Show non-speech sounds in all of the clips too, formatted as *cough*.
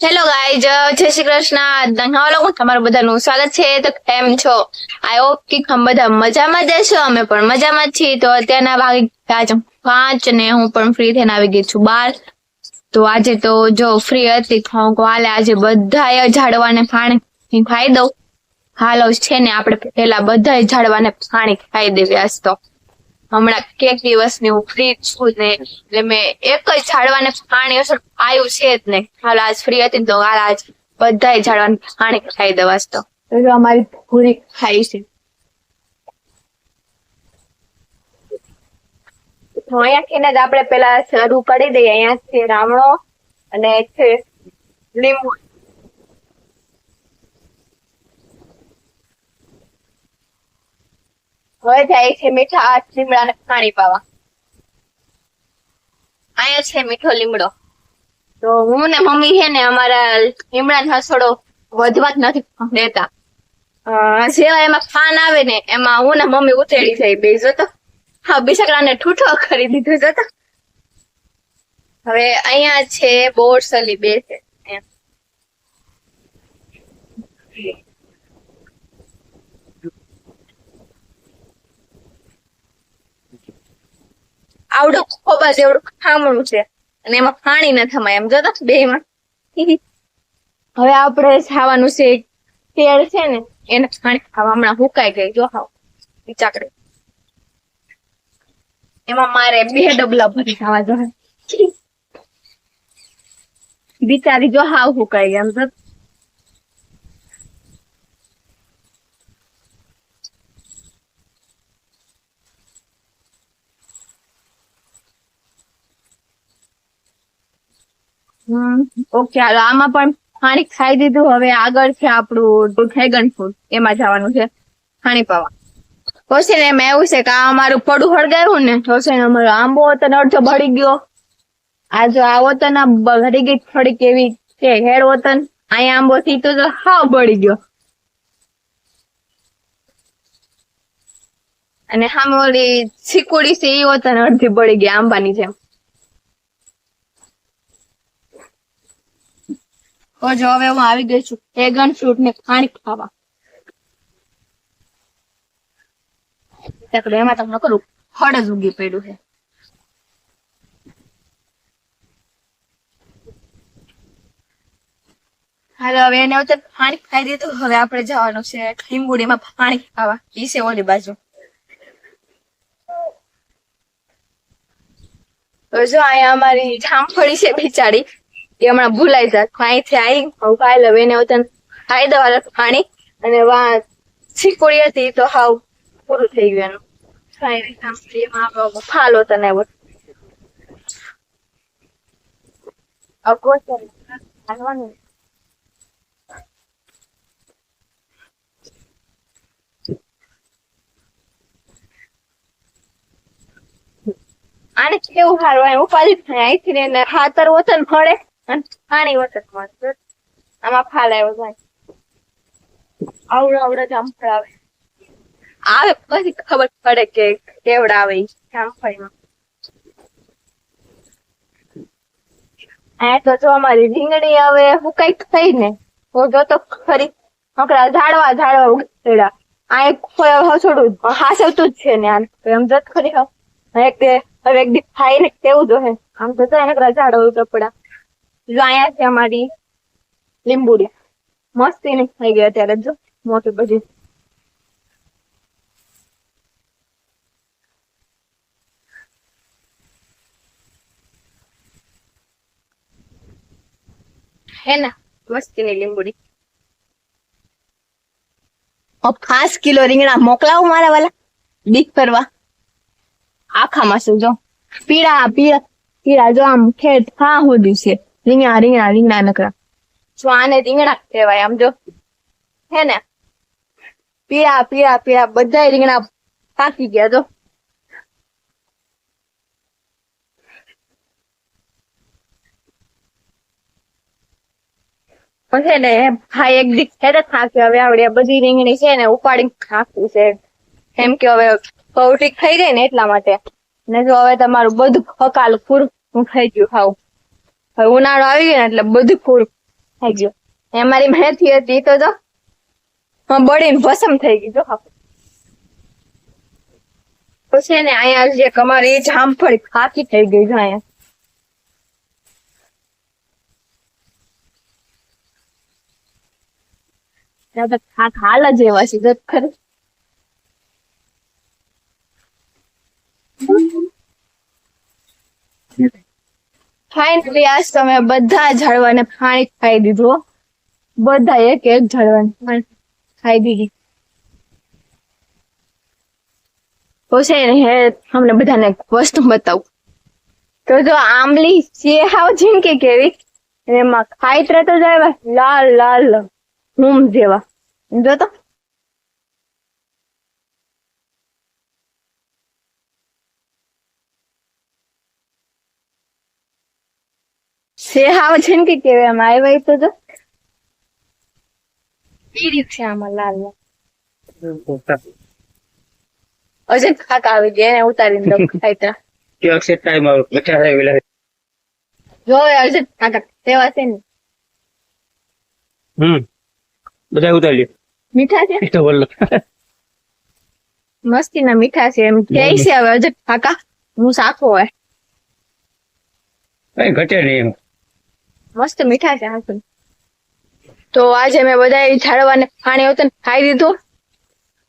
Hello guys જય શ્રી કૃષ્ણ. નવા લોકો તમારું બધાનું સ્વાગત છે. તો કેમ છો? આઈ હોપ કે તમે બધા મજામાં જ છો અમે પણ મજામાં છીએ. તો અત્યારના વાગી ગયા પાંચ ને હું પણ ફ્રી થઈને આવી ગઈ છું બાર તો આજે તો જો ફ્રી હતી હું હાલે આજે બધાએ ઝાડવાને પાણી ખાઈ દઉં. હાલો, છે ને આપણે પેલા બધાએ ઝાડવાને પાણી ખાઈ દેવી આજ તો. હમણાં કેક દિવસની હું ફ્રી છું ને, એટલે મેં એક જ ઝાડવાને પાણી અસર આવ્યું છે જ નહીં. હાલ આજ ફ્રી હતી ને તો હાલ આજ બધા ઝાડવાને પાણી ખાઈ દેવા તો. અમારી પૂરી ખાઈ છે. અહીંયાથી જ આપણે પેલા શરૂ કરી દઈએ. અહીંયા છે રામણો અને છે લીંબુ. હવે જાય છે મીઠા લીમડાને પાણી પાવા. અહીંયા છે મીઠો લીમડો. તો હું ને મમ્મી છે ને અમારા લીમડાનો હસોડો વધવા જ નથી દેતા. જેવા એમાં ખાન આવે ને, એમાં હું ને મમ્મી ઉતેડી જાય બે જોતો હા બિચારાને ઠૂઠો કરી દીધો જોતો હવે અહીંયા છે બોરસલી બે છે. આવડું ખોબા જેવડું ખામણું છે. અને એમાં પાણી ન થમાય એમ, જોતા બે માં *laughs* હવે આપણે ખાવાનું છે કેળ છે ને, એને પાણી ખાવા હમણાં હુકાઈ ગઈ. જો હાવ ચાકડે એમાં મારે બે ડબલા ભરી ખાવા જોઈએ *laughs* બિચારી જો હાવ હુકાઈ ગઈ એમ જો ઓકે આમાં પણ પાણી ખાઈ દીધું. હવે આગળ છે આપણું ડ્રેગન ફ્રૂટ એમાં જવાનું છે પાણી પાવા. પછી ને એમાં એવું છે કે આ અમારું પડું હળગાયું ને તો ને અમારો આંબો હતો ને, અડધો ભળી ગયો. આ જો આ વતન આ બળી ગઈ થોડીક એવી છે હેડ વતન અહીંયા આંબો થી તો હા બળી ગયો. અને સામે ઓલી ચીકુડી છે એ વતન અડધી ભળી ગઈ આંબાની જેમ. જો હવે હું આવી ગઈ છું. ડ્રેગન ફ્રૂટ ને પાણી ખાવા. એમાં તમને કરું જ ઉગી પડ્યું છે હાલો, હવે એને વચ્ચે પાણી ખાઈ દીધું હવે આપણે જવાનું છે લીંબુડીમાં પાણી ખાવા. એ છે ઓલી બાજુ. તો જો અહીંયા અમારી જામફળી છે બિચારી. એ હમણાં ભૂલાઈ જાય અહીંથી આવી હું ખાઈ લઉં. એને વતન ખાઈ દવા પાણી. અને વા છીકોડી હતી તો હાવ પૂરું થઈ ગયું એનું. ફાલો તને એવો અગો છે હાલવાનું. આને કેવું હારવાય? ઉપાધિ થાય અહીંથી ને ખાતર વતન મળે પાણી વતન મળે આમાં ફાલ આવ્યો જાય આવડો આવડો જામફળ આવે. આવે પછી ખબર પડે કે કેવડા આવે. જામફળીમાં. આ તો જો અમારી રીંગણી હવે હું કંઈક થઈ ને હું જો તો ખરી નકરા ઝાડવા ઝાડવા ઉગડ્યા આ એક હસોડું હાસવતું જ છે ને આમ. એમ જત ખરી હાવ એક હવે એક દી ખાઈને કેવું જોહે આમ તો તો એને ઝાડવા કપડા જો અહીંયા છે અમારી લીંબુડી. મસ્તી એને થઈ ગઈ અત્યારે જો. મોટી બધી. હે ના મસ્તી ની લીંબુડી પાંચ કિલો રીંગણા મોકલાવું મારા વાલા. બીક કરવા આખામાં શું જો? પીળા પીળા પીળા જો આમ ખેડ હા હોદ્યું છે રીંગણા રીંગણા રીંગણા નકરા જો આને રીંગણા કહેવાય આમ જો હે ને પીળા પીળા પીળા બધા રીંગણા પાકી ગયા જો છે ને હા એક દી ખેત થાકી હવે આવડે બધી રીંગણી છે ને ઉપાડી નાખવું છે એમ કે હવે પૌટિક થઈ ગઈ ને એટલા માટે ને જો હવે તમારું બધું ફકાલ પૂરું થઈ ગયું ખાવ હવે ઉનાળો આવી ગયો ને એટલે બધું પૂરું થઈ ગયો. એ મારી મહેથી હતી તો જો, હું, બળીને ભસમ થઈ ગઈ, જો પછી ને અહીંયા જે કમારી જામફળી ખાકી થઈ ગઈ છે અહીંયા. હાલ જ એવા છે ખરું. ફાઇનલી આજ તમે બધા ઝાડવાને પાણી ખાઈ દીધું બધા એક એક ઝાડવાને પાણી ખાઈ દીધી. પછી હે, અમને બધાને વસ્તુ બતાવું. તો જો આંબલી છે હાવ ઝીણકી કેવી એમાં ખાઈતરા તો જાય લાલ લાલ હુમ જેવા. જો તો છે ને ઝીણકી કેવાય એમાં. આવ્યા તો જો. પીળી છે આમાં લાલ અજય ખાક આવી ગયા એને ઉતારીને દઉં ખાઈતરા કે અક્ષર ટાઈમ આવ બેઠા થાય વેલા. જો અજય કાકા તેવા છે ને. હમ. બધા ઉતારી લ્યો મીઠા છે? તો બોલો. મસ્તી ના મીઠા છે એમ. કે છે હવે? અજય કાકા હું સાખો હોય. કઈ ઘટે નહીં એમ. મસ્ત મીઠા છે હાથું તો આજે મેં બધા ઝાડવાને પાણી આવતું ખાઈ દીધું.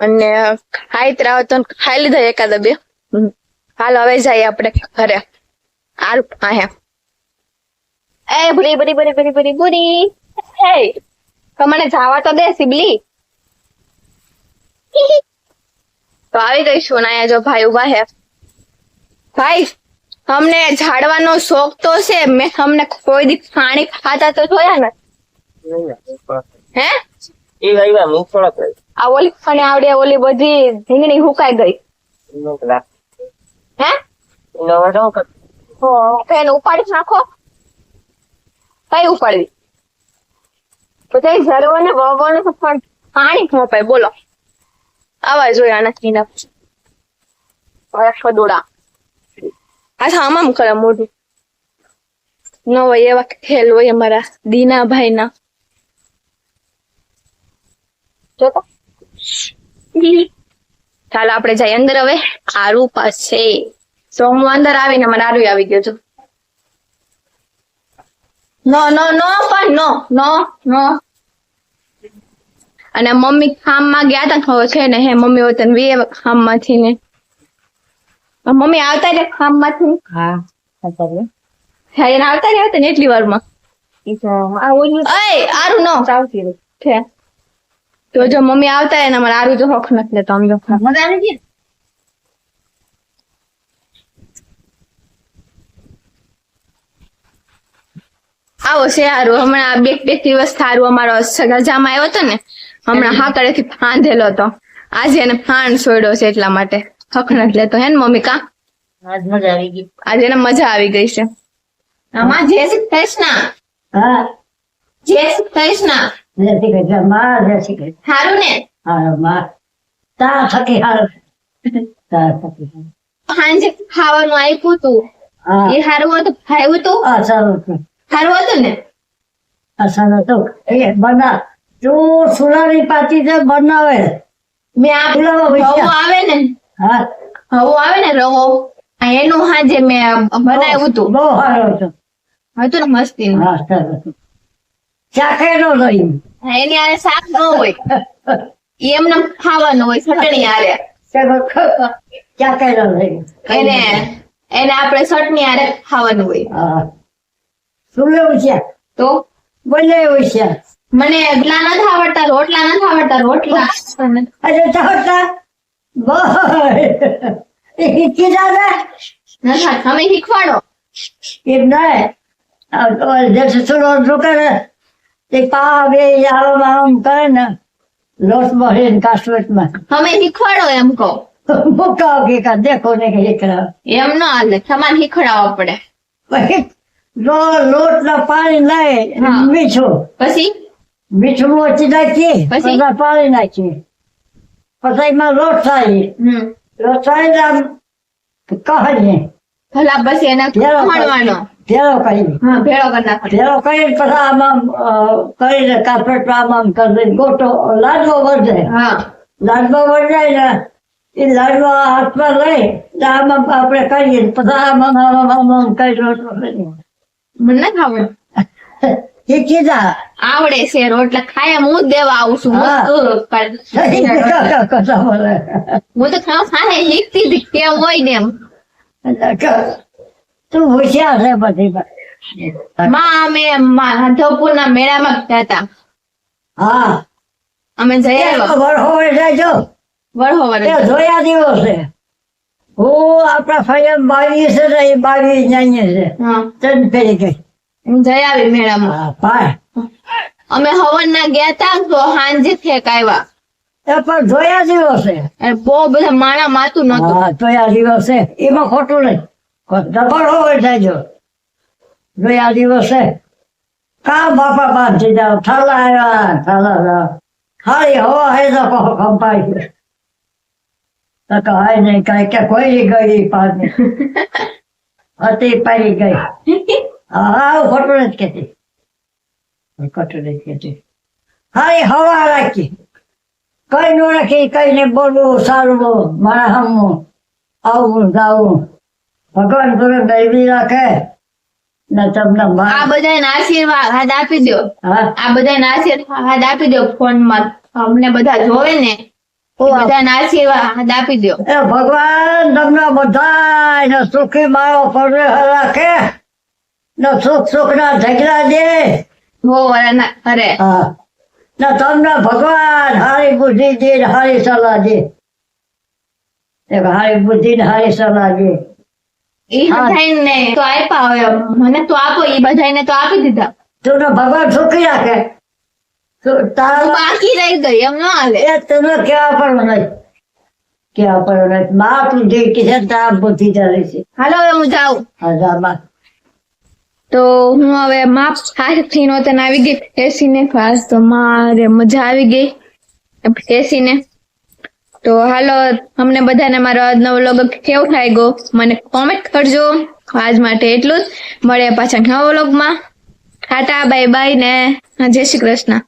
અને ખાઈ ત્રાવ તો ખાઈ લીધા એકાદ બે. હાલ હવે જાય આપણે ઘરે. આર આહે. એ ભૂરી બરી ભૂરી ભૂરી બરી ભૂરી એ મને જાવા તો દે સિબલી. તો આવી ગઈ છું ને જો ભાઈ ઊભા હે. ભાઈ અમને ઝાડવાનો શોખ તો છે. મેં અમને કોઈ દી પાણી ખાતા તો જોયા ને. હે? એ આવ્યા મુખ થોડા આ ઓલી ફણે આવડે ઓલી બધી રીંગણી હુકાઈ ગઈ. હે? ફેન ઉપાડી નાખો. કઈ ઉપાડવી? બધા ઝરવો ને વગોને તો પણ પાણી ખોપાય બોલો. આવા જોયા નથી ના દોડા. આ આમ આમ કરે મોઢું. ન હોય એવા ખેલ હોય અમારા દીનાભાઈ ના ચાલો આપણે જઈએ અંદર હવે. આરુ પાસે તો હું અંદર આવીને મને આરુ આવી ગયો છું. નો નો નો, પણ નો નો નો. અને મમ્મી ખામમાં ગયા તા ખબર છે ને, હે, મમ્મી હોત ને વે ખામમાંથી ને. મમ્મી આવતા રે ખામમાંથી હા અત્યારે હા એને આવતા રે હતા ને એટલી વારમાં? અય આરુ નો. રહી. છે. તો જો મમ્મી આવતા રહે ને અમારે આરુ જો હોખ નથી લેતો આમ જો. મજા આવે છે આવો છે સારું હમણાં બે બે દિવસ સારું અમારો રજામાં આવ્યો હતો ને હમણાં હાકડેથી ફાંધેલો હતો. આજે એને ફાંડ છોડ્યો છે એટલા માટે. હક નથી લેતો હે ને મમ્મી કા? આજ મજા આવી ગઈ. આજે ને મજા આવી ગઈ છે. આમાં જય શ્રી કૃષ્ણ. હા. જય શ્રી કૃષ્ણ. જય શ્રી કૃષ્ણમાં જય શ્રી કૃષ્ણ. સારું ને? હા માં. તા થકી હાલ તા થકી હાલ. સાંજે ખાવાનું આપ્યું તું. એ સારું હતું? ખાયું તું? હા સારું હતું. હારું હતું ને? હા સારું હતું. એ બના તું સુલાની પાછી જે બનાવે મેં આ ફુલાવો આવે ને. હા. રવો આવે ને રવો. એનું હા જે મેં બનાવ્યું હતું. બહુ સારો હતો. હતું ને મસ્તી સારું છે લઈ એની આરે શાક ન હોય. એમને ખાવાનું હોય ચટણી આરે એને એને આપણે ચટણી આરે ખાવાનું હોય. હા. છે? તો? બોલે છે. મને અગલા નથી આવડતા રોટલા નથી આવડતા રોટલા. અરે ચાવતા બસ. એ જાવે નથી તમે શીખવાડો. નહીં રોકડે તે પા બે આમ આમ કરે ને. લોટ બહે ને તમે શીખવાડો એમ કહો. મુકાવ કે કા દેખો ને કે એકલા એમ ન હાલે તમારે શીખવાડવા પડે. પછી લો લોટ ના પાણી હા. મીઠું. પછી? મીઠું મોચી નાખીએ? પછી પાણી નાખીએ. પછી એમાં લોટ થાય લોટ થાય આમ ભલા એને ભેળો કરી. ભેળો કરી. નાખો ભેળો કરીને પછી આમાં કરીને આમ આમ કરી ગોટો લાડવો વધે હા. લાડવો વધે ને એ લાડવો હાથમાં લઈ ને આમાં આપણે કરીએ પછી આમાં આમ આમ આમ કરી મને આવડે *laughs* એ કીધા આવડે છે રોટલા ખાય હું દેવા આવું છું હું. તો ખાવ ખાને શીખતી હતી કેમ હોય ને એમ. તું હોશિયાર છે બધી માં અમે માધવપુર ના મેળામાં ગયા હતા. હા. અમે જઈ આવ્યા. વરહોવે જાયજો વરહો એ વરસ જોયા દિવસે. હું આપણા ફાઈમ બાવીસ છે એ બાવીસ જઈએ છે. ત્રણ ફેરી ગઈ. હું જઈ આવી મેળામાં. અમે હવન ના ગયા તો હાંજે આવ્યા. એ પણ જોયા દિવસે બહુ બધા માણા માતું નતું જોયા દિવસે એમાં ખોટું નહીં. ડબલ હોય થાય જોયા દિવસે કા બાપા બાંધી જાવ ઠાલા આવ્યા ઠાલા હારી હવા હે તો કંપાઈ તો કહાય હાય નહીં કઈ કે કોઈ ગઈ પાણી *laughs* હતી પડી ગઈ. હા હા ખોટું નથી કેતી ખોટું નથી કેતી હારી હવા રાખી કઈ નો રાખી કઈ બોલવું સારું મારા હમું આવું જાવું. ભગવાન ભગવાન દૈવી રાખે. ને તમને આ બધા આશીર્વાદ આપી દો. હા? આ બધા આશીર્વાદ આપી દો ફોનમાં અમને બધા જોવે ને બધા આશીર્વાદ આપી દો. ભગવાન તમને બધા સુખી મારો પડે રાખે. ને સુખ સુખ ના ઝઘડા દે. હો વરાના અરે. હા. ના તમને ભગવાન હારી બુદ્ધિ દે હારી સલાહ દે. હારી બુદ્ધિ ને હારી સલાહ દે. ઈ બધાને તો આપ્યા હોય મને તો આપો ઈ બધાને તો આપી દીધા. તમને ભગવાન સુખી રાખે. તો બાકી રહી ગઈ એમ ના આવે એ તને કેવા પણ નહીં. કેવા પણ નહીં. માં તું જે કે છે તાર બુદ્ધિ ચાલે છે. હાલો હું જાઉં. હજારમાં તો હું હવે માપ હાથથી નોતન આવી ગઈ. એસી ને ખાસ તો મારે મજા આવી ગઈ. એસી ને. તો હાલો, અમને બધાને મારો આજનો વ્લોગ કેવો થાય ગયો મને કોમેન્ટ કરજો. આજ માટે એટલું જ. મળે પાછા નવા વ્લોગમાં. ટાટા બાય બાય ને. જય શ્રી કૃષ્ણ.